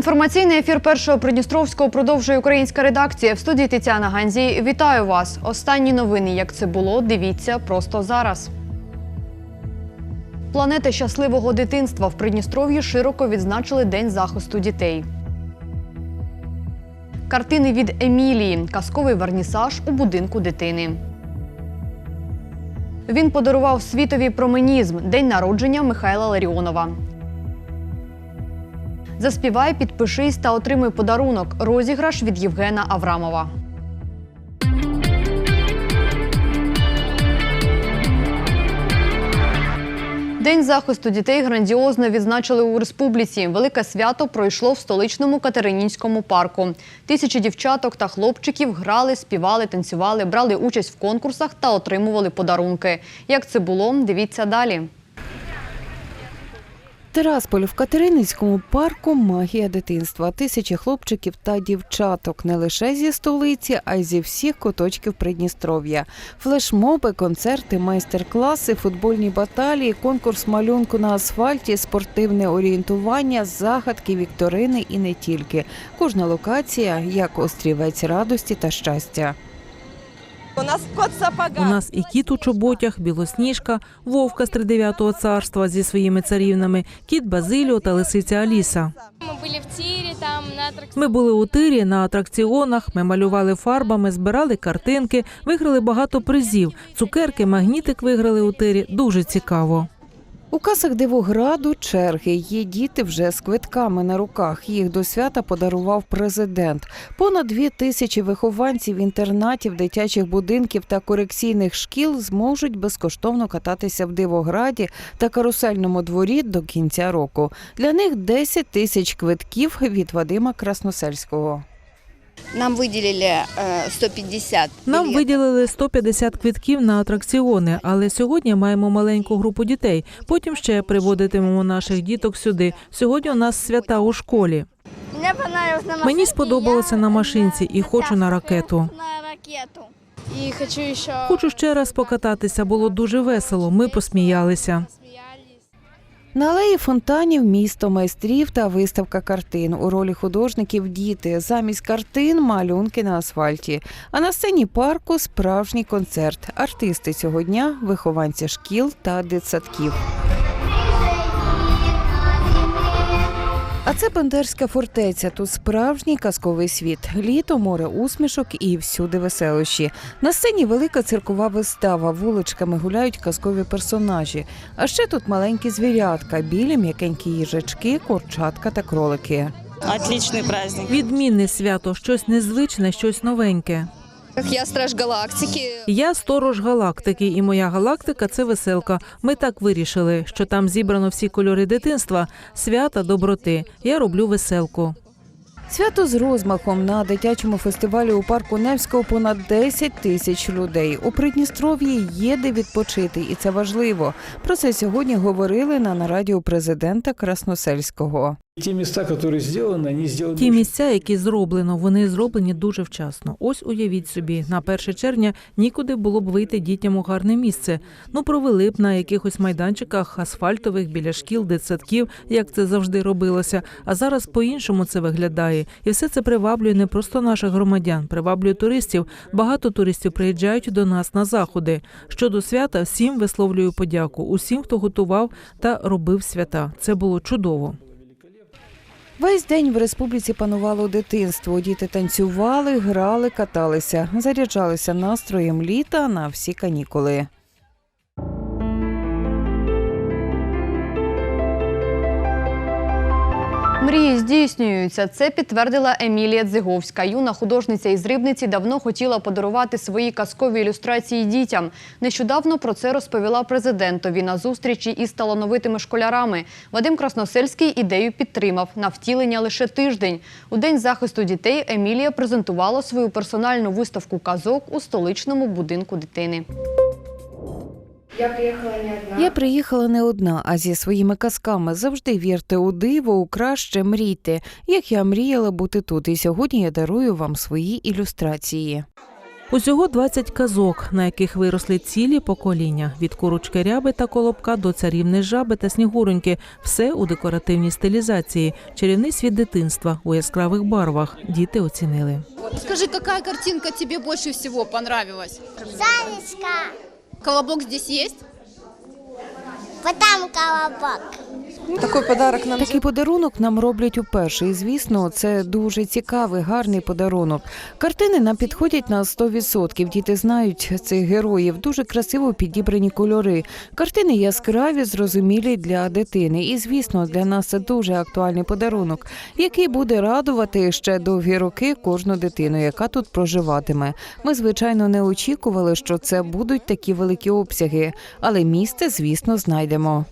Інформаційний ефір першого Придністровського продовжує українська редакція. В студії Тетяна Ганзій. Вітаю вас. Останні новини, як це було, дивіться просто зараз. Планети щасливого дитинства в Придністров'ї широко відзначили День захисту дітей. Картини від Емілії. Казковий варнісаж у будинку дитини. Він подарував світові променізм День народження Михайла Ларіонова. Заспівай, підпишись та отримай подарунок. Розіграш від Євгена Аврамова. День захисту дітей грандіозно відзначили у республіці. Велике свято пройшло в столичному Катеринінському парку. Тисячі дівчаток та хлопчиків грали, співали, танцювали, брали участь в конкурсах та отримували подарунки. Як це було, дивіться далі. Терасполь в Катериницькому парку магія дитинства. Тисячі хлопчиків та дівчаток не лише зі столиці, а й зі всіх куточків Придністров'я. Флешмоби, концерти, майстер-класи, футбольні баталії, конкурс малюнку на асфальті, спортивне орієнтування, загадки, вікторини і не тільки. Кожна локація як острівець радості та щастя. У нас кот сапога. У нас і кіт у чоботях, білосніжка, вовка з тридев'ятого царства зі своїми царівнами, кіт Базиліо та лисиця Аліса. Ми були в тире, там на аттракционе. Ми були у тирі на атракціонах. Ми малювали фарбами, збирали картинки, виграли багато призів. Цукерки, магнітик виграли у тирі. Дуже цікаво. У касах Дивограду черги. Є діти вже з квитками на руках. Їх до свята подарував президент. Понад дві тисячі вихованців інтернатів, дитячих будинків та корекційних шкіл зможуть безкоштовно кататися в Дивограді та карусельному дворі до кінця року. Для них 10 тисяч квитків від Вадима Красносельського. Нам выделили э, 150 Нам билетов. виділили 150 квитків на атракціони, але сьогодні маємо маленьку групу дітей. Потім ще приводитимемо наших діток сюди. Сьогодні у нас свята у школі. Мне понравилось на Мені сподобалося на машинці і хочу на ракету. Еще... Хочу ще раз покататися. Було дуже весело. Ми посміялися. На алеї фонтанів місто майстрів та виставка картин. У ролі художників діти. Замість картин малюнки на асфальті. А на сцені парку справжній концерт. Артисти цього дня вихованці шкіл та дитсадків. Це Бендерська фортеця. Тут справжній казковий світ. Літо, море усмішок і всюди веселощі. На сцені велика циркова вистава. Вуличками гуляють казкові персонажі. А ще тут маленькі звірятка, білі м'якенькі їжачки, курчатка та кролики. Отличный праздник. Відмінне свято, щось незвичне, щось новеньке. Я страж галактики. Я сторож галактики, і моя галактика це веселка. Ми так вирішили, що там зібрано всі кольори дитинства, свята, доброти. Я роблю веселку. Свято з розмахом на дитячому фестивалі у парку Невського понад 10 тисяч людей. У Придністров'ї є де відпочити, і це важливо. Про це сьогодні говорили на нараді у президента Красносельського. Те места, которые сделаны, они сделаны Ті очень місця, які зроблено, вони зроблені дуже вчасно. Ось уявіть собі, на 1 червня нікуди було б вийти дітям у гарне місце. Ну провели б на якихось майданчиках асфальтових біля шкіл, дитсадків, як це завжди робилося. А зараз по-іншому це виглядає, і все це приваблює не просто наших громадян, приваблює туристів. Багато туристів приїжджають до нас на заходи. Щодо свята, всім висловлюю подяку, усім, хто готував та робив свята. Це було чудово. Весь день в республіці панувало дитинство. Діти танцювали, грали, каталися, заряджалися настроєм літа на всі канікули. Мрії здійснюються. Це підтвердила Емілія Дзиговська. Юна художниця із Рибниці давно хотіла подарувати свої казкові ілюстрації дітям. Нещодавно про це розповіла президентові на зустрічі із талановитими школярами. Вадим Красносельський ідею підтримав. На втілення лише тиждень. У день захисту дітей Емілія презентувала свою персональну виставку казок у столичному будинку дитини. Я приїхала не одна, а зі своїми казками. Завжди вірте у диво, у краще мрійте. Як я мріяла бути тут, і сьогодні я дарую вам свої ілюстрації. Усього 20 казок, на яких виросли цілі покоління від курочки ряби та колобка до царівни жаби та снігуроньки. Все у декоративній стилізації. Чарівний світ дитинства у яскравих барвах. Діти оцінили. Скажи, какая картинка тебе больше всего понравилась? Санечка, Колобок здесь есть? потом колобок. Такой подарок нам Такий подарунок нам роблять уперше, і звісно, це дуже цікавий, гарний подарунок. Картини нам підходять на 100%. Діти знають цих героїв. Дуже красиво підібрані кольори. Картини яскраві, зрозумілі для дитини. І звісно, для нас це дуже актуальний подарунок, який буде радувати ще довгі роки кожну дитину, яка тут проживатиме. Ми звичайно не очікували, що це будуть такі великі обсяги, але місце, звісно, знайдемо.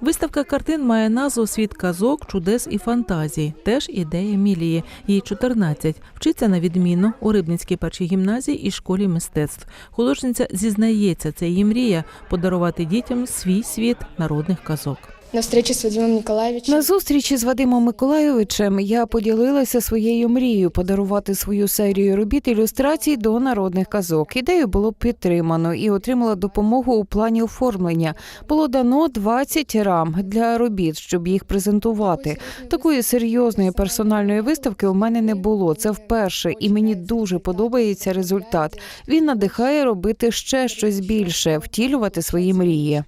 Виставка картин має назву Світ казок, чудес і фантазій. Теж ідея Мілії. Їй 14. Вчиться на відмінно у Рибницькій першій гімназії і школі мистецтв. Художниця зізнається, це її мрія подарувати дітям свій світ народних казок. На встрече с Вадимом Николаевичем. На зустрічі з Вадимом Миколайовичем я поділилася своєю мрією подарувати свою серію робіт ілюстрацій до народних казок. Ідею було підтримано і отримала допомогу у плані оформлення. Було дано 20 рам для робіт, щоб їх презентувати. Такої серйозної персональної виставки у мене не було. Це вперше, і мені дуже подобається результат. Він надихає робити ще щось більше, втілювати свої мрії.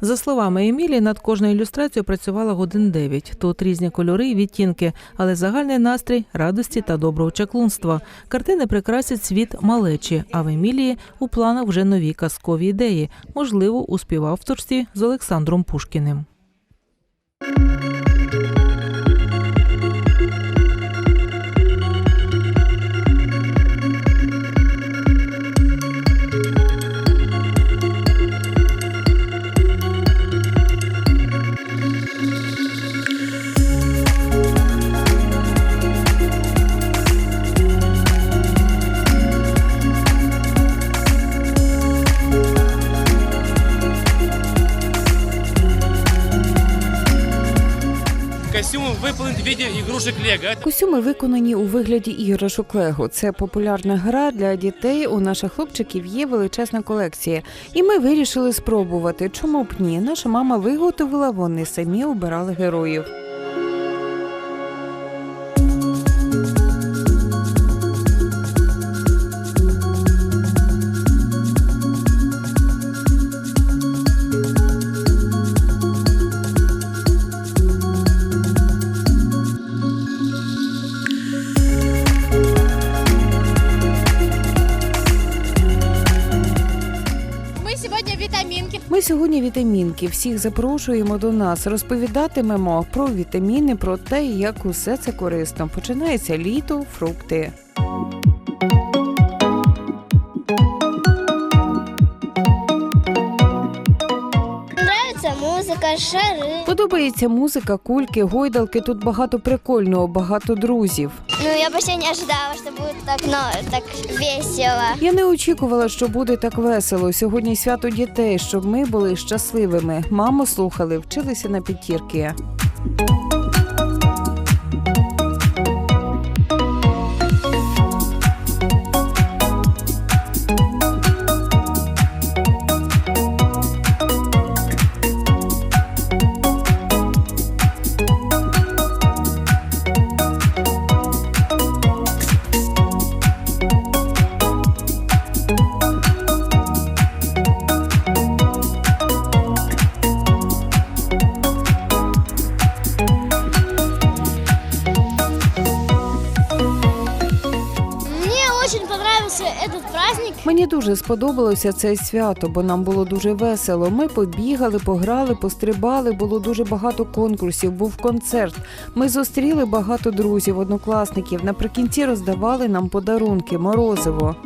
За словами Емілії, над кожною ілюстрацією працювала годин 9. Тут різні кольори і відтінки, але загальний настрій радості та доброго чаклунства. Картини прикрасять світ малечі. А в Емілії у планах вже нові казкові ідеї, можливо, у співавторстві з Олександром Пушкіним. Виде ігрушек Лего. Костюми виконані у вигляді іграшок Лего. Це популярна гра для дітей. У наших хлопчиків є величезна колекція, і ми вирішили спробувати. Чому б ні? Наша мама виготовила, вони самі обирали героїв. Вітамінки. Всіх запрошуємо до нас. Розповідатимемо про вітаміни, про те, як усе це корисно. Починається літо, фрукти. Шары. Подобається музика, кульки, гойдалки. Тут багато прикольного, багато друзів. Ну, я почти не ожидала, що буде так, но, так весело. Я не очікувала, що буде так весело. Сьогодні свято дітей, щоб ми були щасливими. Маму слухали, вчилися на п'ятірки. Дуже сподобалося це свято, бо нам було дуже весело. Ми побігали, пограли, пострибали. Було дуже багато конкурсів. Був концерт. Ми зустріли багато друзів, однокласників. Наприкінці роздавали нам подарунки, морозиво.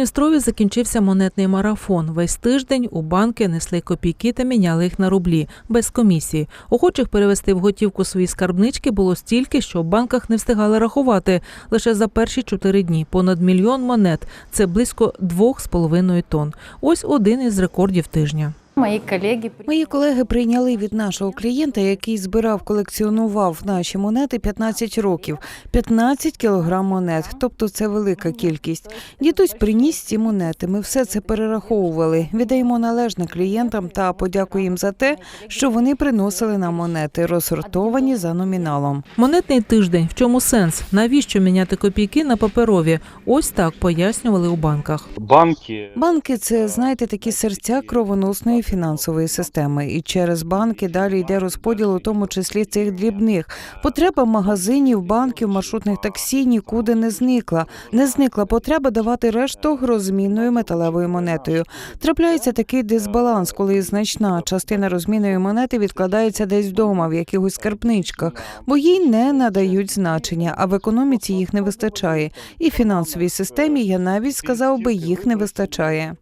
Придністрові закінчився монетний марафон. Весь тиждень у банки несли копійки та міняли їх на рублі без комісії. Охочих перевести в готівку свої скарбнички було стільки, що в банках не встигали рахувати. Лише за перші чотири дні понад мільйон монет. Це близько двох з половиною тонн. Ось один із рекордів тижня. Мої колеги Мої колеги прийняли від нашого клієнта, який збирав, колекціонував наші монети 15 років, 15 кілограм монет. Тобто це велика кількість. Дідусь приніс ці монети. Ми все це перераховували. Віддаємо належне клієнтам та подякуємо їм за те, що вони приносили нам монети, розсортовані за номіналом. Монетний тиждень. В чому сенс? Навіщо міняти копійки на паперові? Ось так пояснювали у банках. Банки Банки це знаєте такі серця кровоносної фінансової системи, і через банки далі йде розподіл, у тому числі цих дрібних. Потреба магазинів, банків, маршрутних таксі нікуди не зникла. Не зникла потреба давати решту розмінною металевою монетою. Трапляється такий дисбаланс, коли значна частина розмінної монети відкладається десь вдома, в якихось скарбничках, бо їй не надають значення, а в економіці їх не вистачає. І фінансовій системі я навіть сказав би, їх не вистачає.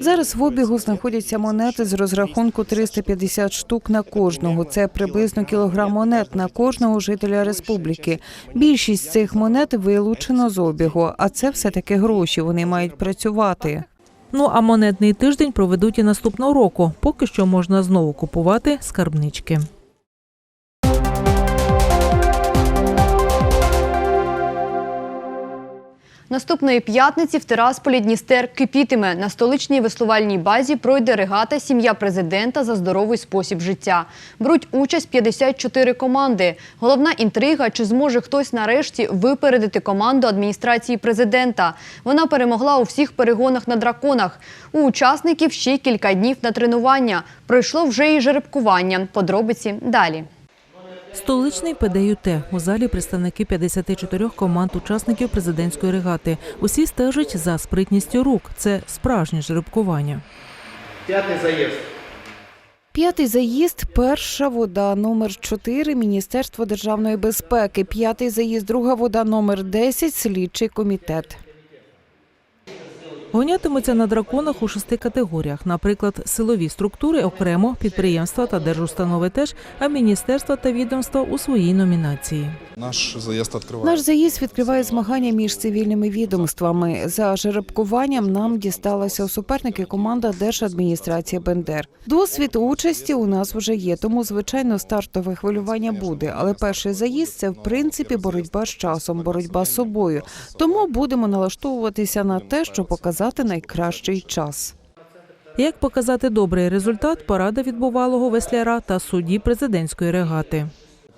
Зараз в обігу знаходяться монети з розрахунку 350 штук на кожного. Це приблизно кілограм монет на кожного жителя республіки. Більшість цих монет вилучено з обігу, а це все таки гроші. Вони мають працювати. Ну а монетний тиждень проведуть і наступного року. Поки що можна знову купувати скарбнички. Наступної п'ятниці в Тирасполі Дністер кипітиме. На столичній веслувальній базі пройде регата Сім'я президента за здоровий спосіб життя. Беруть участь 54 команди. Головна інтрига, чи зможе хтось нарешті випередити команду адміністрації президента. Вона перемогла у всіх перегонах на драконах. У учасників ще кілька днів на тренування. Пройшло вже і жеребкування. Подробиці далі. Столичний ПДЮТ. У залі представники 54 команд учасників президентської регати. Усі стежать за спритністю рук. Це справжнє жеребкування. П'ятий заїзд, перша вода номер 4 Міністерство державної безпеки. П'ятий заїзд, друга вода номер 10 слідчий комітет. Гонятимуться на драконах у шести категоріях. Наприклад, силові структури окремо, підприємства та держустанови теж, а міністерства та відомства у своїй номінації. Наш заїзд відкриває. Наш заїзд відкриває змагання між цивільними відомствами. За жеребкуванням нам дісталася у суперники команда Держадміністрації Бендер. Досвід участі у нас вже є, тому звичайно стартове хвилювання буде. Але перший заїзд це в принципі боротьба з часом, боротьба з собою. Тому будемо налаштовуватися на те, щоб показати найкращий час. Як показати добрий результат, порада відбувалого весляра та судді президентської регати.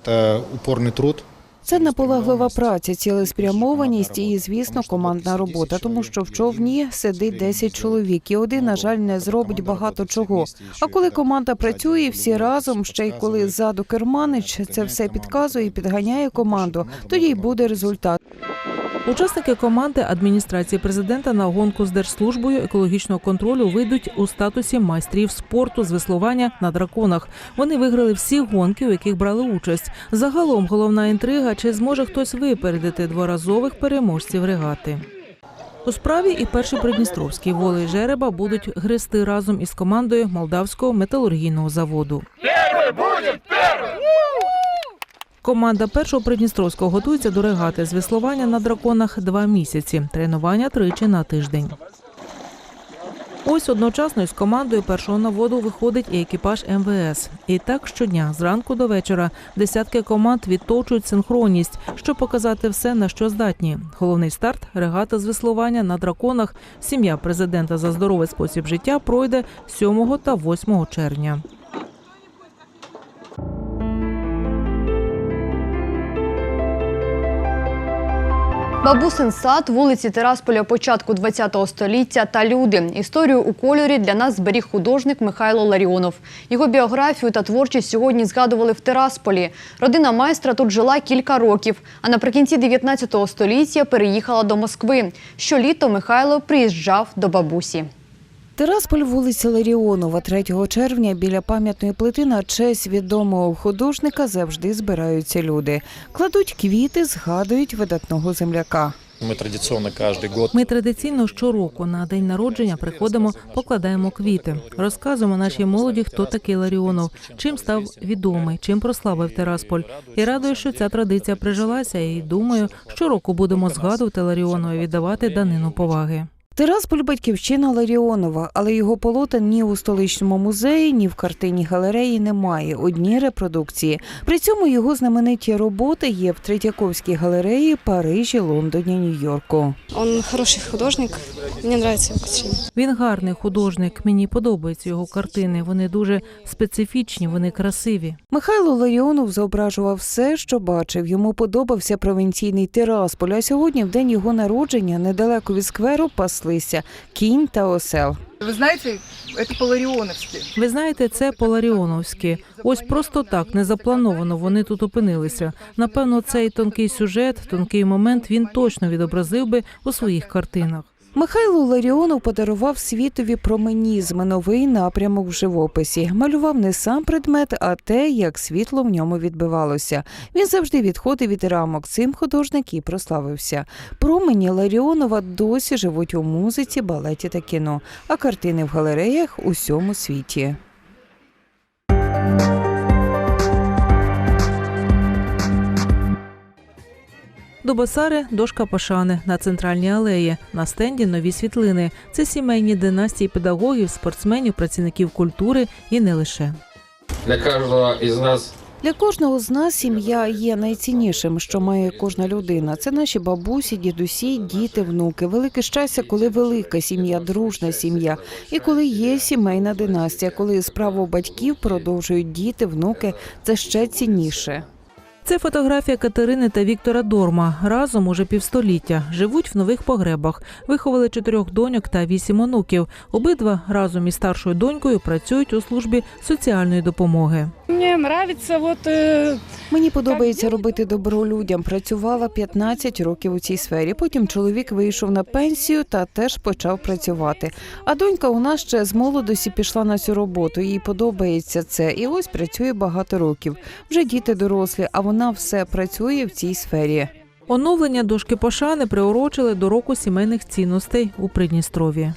Це упорний труд. Це наполеглива праця, цілеспрямованість і, звісно, командна робота, тому що в човні сидить 10 чоловік, і один, на жаль, не зробить багато чого. А коли команда працює всі разом, ще й коли ззаду керманич це все підказує і підганяє команду, тоді й буде результат. Учасники команди адміністрації президента на гонку з держслужбою екологічного контролю вийдуть у статусі майстрів спорту з веслування на драконах. Вони виграли всі гонки, у яких брали участь. Загалом головна інтрига, чи зможе хтось випередити дворазових переможців регати. У справі і перший Придністровський воли і жереба будуть грести разом із командою молдавського металургійного заводу. Команда першого Придністровського готується до регати з веслування на драконах два місяці. Тренування тричі на тиждень. Ось одночасно із командою першого на воду виходить і екіпаж МВС. І так щодня, зранку до вечора, десятки команд відточують синхронність, щоб показати все, на що здатні. Головний старт регата з веслування на драконах. Сім'я президента за здоровий спосіб життя пройде 7 та 8 червня. Бабусин сад, вулиці Терасполя початку ХХ століття та люди. Історію у кольорі для нас зберіг художник Михайло Ларіонов. Його біографію та творчість сьогодні згадували в Терасполі. Родина майстра тут жила кілька років, а наприкінці 19 століття переїхала до Москви. Щоліто Михайло приїжджав до бабусі. Терасполь, вулиця Ларіонова, 3 червня біля пам'ятної плити на честь відомого художника завжди збираються люди. Кладуть квіти, згадують видатного земляка. Мы традиционно каждый год Ми традиційно щороку на день народження приходимо, покладаємо квіти, розказуємо нашій молоді, хто такий Ларіонов, чим став відомий, чим прославив Терасполь. І радую, що ця традиція прижилася. І думаю, щороку будемо згадувати Ларіонова і віддавати данину поваги. Тирасполь батьківщина Ларіонова, але його полотен ні у столичному музеї, ні в картині галереї немає. Одні репродукції. При цьому його знамениті роботи є в Третьяковській галереї, Парижі, Лондоні, Нью-Йорку. Он хороший художник. Мне нравится его картины. Він гарний художник. Мені подобаються його картини. Вони дуже специфічні, вони красиві. Михайло Ларіонов зображував все, що бачив. Йому подобався провінційний Тирасполь. А сьогодні, в день його народження, недалеко від скверу паслися кінь та осел. Вы знаете, это по-ларионовски. Ви знаєте, це поларіоновські. Ось просто так, не заплановано. Вони тут опинилися. Напевно, цей тонкий сюжет, тонкий момент він точно відобразив би у своїх картинах. Михайло Ларіонов подарував світові променізм, новий напрямок в живописі. Малював не сам предмет, а те, як світло в ньому відбивалося. Він завжди відходив від рамок. Цим художник і прославився. Промені Ларіонова досі живуть у музиці, балеті та кіно, а картини в галереях у всьому світі. До Басари дошка Пашани на центральній алеї. На стенді нові світлини. Це сімейні династії педагогів, спортсменів, працівників культури і не лише. Для каждого из нас Для кожного з нас сім'я є найціннішим, що має кожна людина. Це наші бабусі, дідусі, діти, внуки. Велике щастя, коли велика сім'я, дружна сім'я, і коли є сімейна династія, коли справу батьків продовжують діти, внуки. Це ще цінніше. Це фотографія Катерини та Віктора Дорма. Разом уже півстоліття. Живуть в нових погребах. Виховали чотирьох доньок та вісім онуків. Обидва разом із старшою донькою працюють у службі соціальної допомоги. Мне нравится вот Мені подобається робити добро людям. Працювала 15 років у цій сфері. Потім чоловік вийшов на пенсію та теж почав працювати. А донька у нас ще з молодості пішла на цю роботу. Їй подобається це. І ось працює багато років. Вже діти дорослі, а вона все працює в цій сфері. Оновлення дошки пошани приурочили до року сімейних цінностей у Придністров'ї.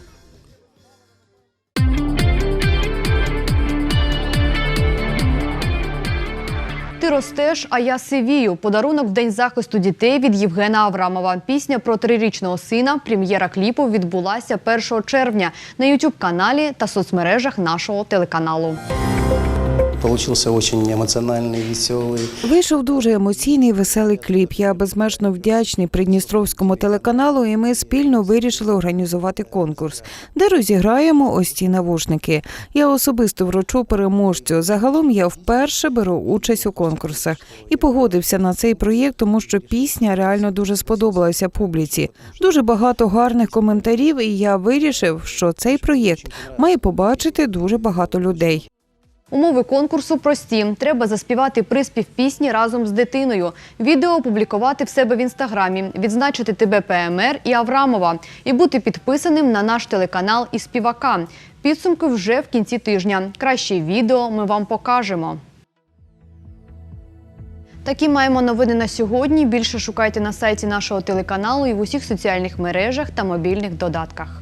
Ти ростеш, а я сивію. Подарунок в день захисту дітей від Євгена Аврамова. Пісня про трирічного сина. Прем'єра кліпу відбулася 1 червня на youtube каналі та соцмережах нашого телеканалу Получился очень эмоциональный, веселый. Вийшов дуже емоційний, веселий кліп. Я безмежно вдячний Придністровському телеканалу, і ми спільно вирішили організувати конкурс, де розіграємо ось ці навушники. Я особисто вручу переможцю. Загалом я вперше беру участь у конкурсах і погодився на цей проєкт, тому що пісня реально дуже сподобалася публіці. Дуже багато гарних коментарів, і я вирішив, що цей проєкт має побачити дуже багато людей. Умови конкурсу прості. Треба заспівати приспів пісні разом з дитиною, відео опублікувати в себе в інстаграмі, відзначити тебе ПМР і Аврамова і бути підписаним на наш телеканал і співака. Підсумки вже в кінці тижня. Краще відео ми вам покажемо. Такі маємо новини на сьогодні. Більше шукайте на сайті нашого телеканалу і в усіх соціальних мережах та мобільних додатках.